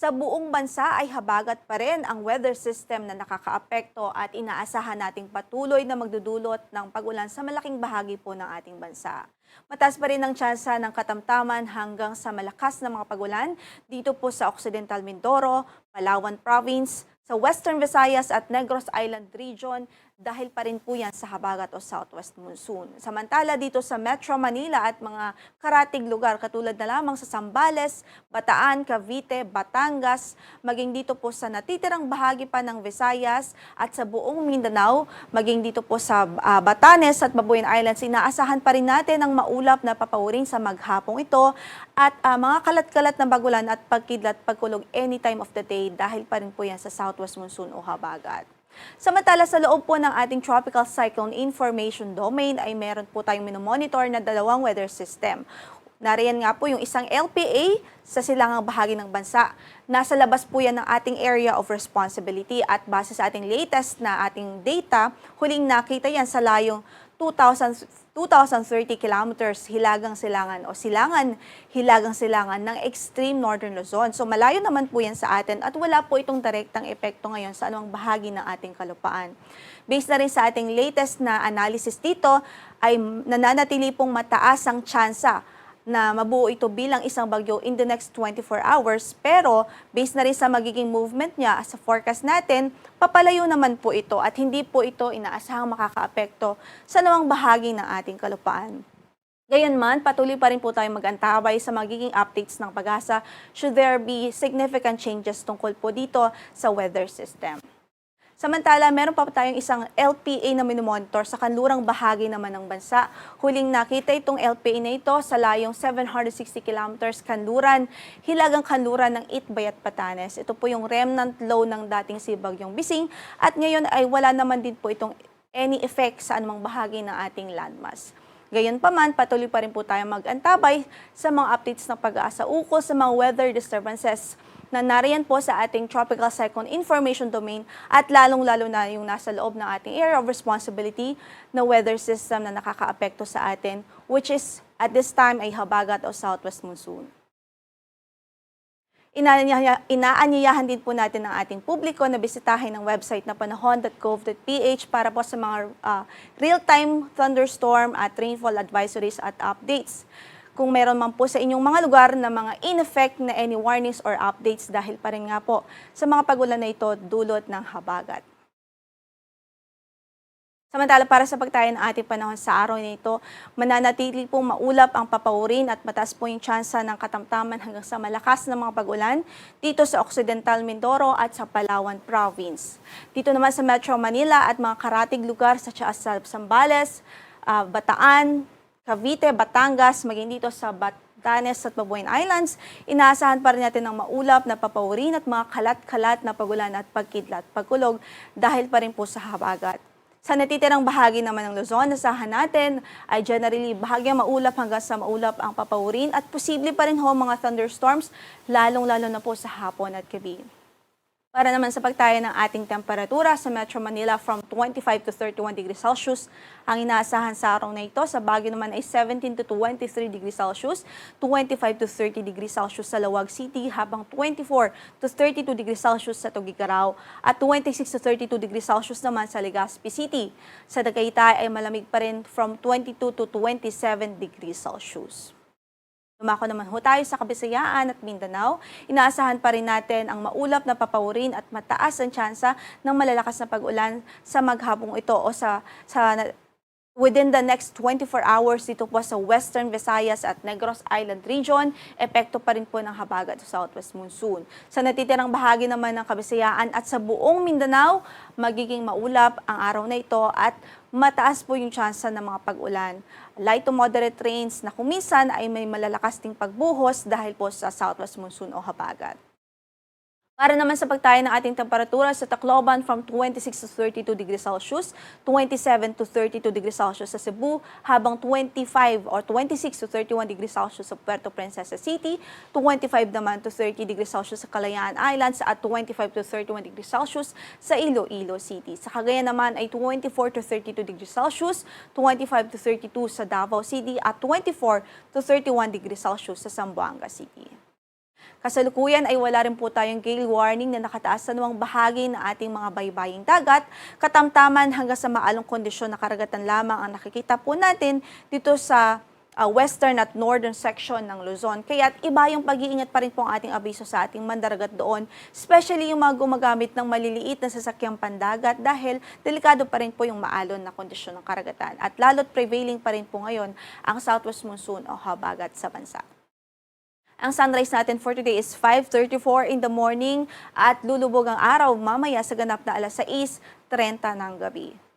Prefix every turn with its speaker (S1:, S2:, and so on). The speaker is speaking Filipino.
S1: Sa buong bansa ay habagat pa rin ang weather system na nakakaapekto at inaasahan nating patuloy na magdudulot ng pagulan sa malaking bahagi po ng ating bansa. Mataas pa rin ang tsansa ng katamtaman hanggang sa malakas na mga pagulan dito po sa Occidental Mindoro, Palawan Province, sa Western Visayas at Negros Island Region dahil pa rin po yan sa habagat o southwest monsoon. Samantala dito sa Metro Manila at mga karatig lugar katulad na lamang sa Sambales, Bataan, Cavite, Batangas, maging dito po sa natitirang bahagi pa ng Visayas at sa buong Mindanao, maging dito po sa ah, Batanes at Babuyan Islands, inaasahan pa rin natin ang maulap na papawurin sa maghapong ito at ah, mga kalat-kalat na bagulan at pagkidlat pagkulog anytime of the day dahil pa rin po yan sa southwest monsoon o habagat. Samantala sa loob po ng ating Tropical Cyclone Information Domain ay meron po tayong minomonitor na dalawang weather system. Nariyan nga po yung isang LPA sa silangang bahagi ng bansa. Nasa labas po yan ng ating area of responsibility at base sa ating latest na ating data, huling nakita yan sa layong 2,000 2,030 kilometers hilagang silangan o silangan hilagang silangan ng extreme northern Luzon. So malayo naman po yan sa atin at wala po itong direktang epekto ngayon sa anumang bahagi ng ating kalupaan. Based na rin sa ating latest na analysis dito ay nananatili pong mataas ang tsansa na mabuo ito bilang isang bagyo in the next 24 hours. Pero based na rin sa magiging movement niya sa forecast natin, papalayo naman po ito at hindi po ito inaasahang makakaapekto sa nawang bahagi ng ating kalupaan. Gayunman, patuloy pa rin po tayong mag-antabay sa magiging updates ng pag-asa should there be significant changes tungkol po dito sa weather system. Samantala, meron pa tayong isang LPA na minomonitor sa kanlurang bahagi naman ng bansa. Huling nakita itong LPA na ito sa layong 760 kilometers kanluran, hilagang kanluran ng Itbay at Patanes. Ito po yung remnant low ng dating si Bagyong Bising at ngayon ay wala naman din po itong any effect sa anumang bahagi ng ating landmass. Gayunpaman, patuloy pa rin po tayo mag-antabay sa mga updates ng pag-asa ukol sa mga weather disturbances na nariyan po sa ating Tropical Cyclone Information Domain at lalong-lalo na yung nasa loob ng ating area of responsibility na weather system na nakakaapekto sa atin, which is at this time ay habagat o southwest monsoon. Inaanyaya- Inaanyayahan din po natin ang ating publiko na bisitahin ang website na panahon.gov.ph para po sa mga ah, real-time thunderstorm at rainfall advisories at updates. Kung meron man po sa inyong mga lugar na mga in-effect na any warnings or updates dahil pa rin nga po sa mga pagulan na ito dulot ng habagat. Samantala para sa pagtayo ng ating panahon sa araw na ito, mananatili pong maulap ang papaurin at mataas po yung tsansa ng katamtaman hanggang sa malakas na mga pag-ulan dito sa Occidental Mindoro at sa Palawan Province. Dito naman sa Metro Manila at mga karatig lugar sa sa Sambales, ah, Bataan, Cavite, Batangas, maging dito sa Batanes at Babuyan Islands, inaasahan pa rin natin ng maulap na papaurin at mga kalat-kalat na pagulan at pagkidlat, pagkulog dahil pa rin po sa habagat. Sa natitirang bahagi naman ng Luzon, nasahan natin ay generally bahagyang maulap hanggang sa maulap ang papaurin at posible pa rin ho mga thunderstorms, lalong-lalo na po sa hapon at gabi. Para naman sa pagtaya ng ating temperatura sa Metro Manila from 25 to 31 degrees Celsius, ang inaasahan sa araw na ito sa Baguio naman ay 17 to 23 degrees Celsius, 25 to 30 degrees Celsius sa Lawag City, habang 24 to 32 degrees Celsius sa Tugigaraw at 26 to 32 degrees Celsius naman sa Legazpi City. Sa Tagaytay ay malamig pa rin from 22 to 27 degrees Celsius. Lumako naman ho tayo sa Kabisayaan at Mindanao. Inaasahan pa rin natin ang maulap na papaurin at mataas ang tsansa ng malalakas na pag-ulan sa maghapong ito o sa, sa within the next 24 hours dito po sa Western Visayas at Negros Island Region, epekto pa rin po ng habagat sa southwest monsoon. Sa natitirang bahagi naman ng Kabisayaan at sa buong Mindanao, magiging maulap ang araw na ito at mataas po yung tsansa ng mga pag-ulan. Light to moderate rains na kumisan ay may malalakas ding pagbuhos dahil po sa southwest monsoon o habagat. Para naman sa pagtayo ng ating temperatura sa Tacloban from 26 to 32 degrees Celsius, 27 to 32 degrees Celsius sa Cebu, habang 25 or 26 to 31 degrees Celsius sa Puerto Princesa City, 25 naman to 30 degrees Celsius sa Kalayaan Islands at 25 to 31 degrees Celsius sa Iloilo City. Sa Cagayan naman ay 24 to 32 degrees Celsius, 25 to 32 sa Davao City at 24 to 31 degrees Celsius sa Zamboanga City. Kasalukuyan ay wala rin po tayong gale warning na nakataas sa nuwang bahagi ng ating mga baybaying dagat. Katamtaman hanggang sa maalong kondisyon na karagatan lamang ang nakikita po natin dito sa uh, western at northern section ng Luzon. Kaya iba yung pag-iingat pa rin po ang ating abiso sa ating mandaragat doon, especially yung mga gumagamit ng maliliit na sasakyang pandagat dahil delikado pa rin po yung maalon na kondisyon ng karagatan. At lalo't prevailing pa rin po ngayon ang southwest monsoon o habagat sa bansa. Ang sunrise natin for today is 5.34 in the morning at lulubog ang araw mamaya sa ganap na alas 6.30 ng gabi.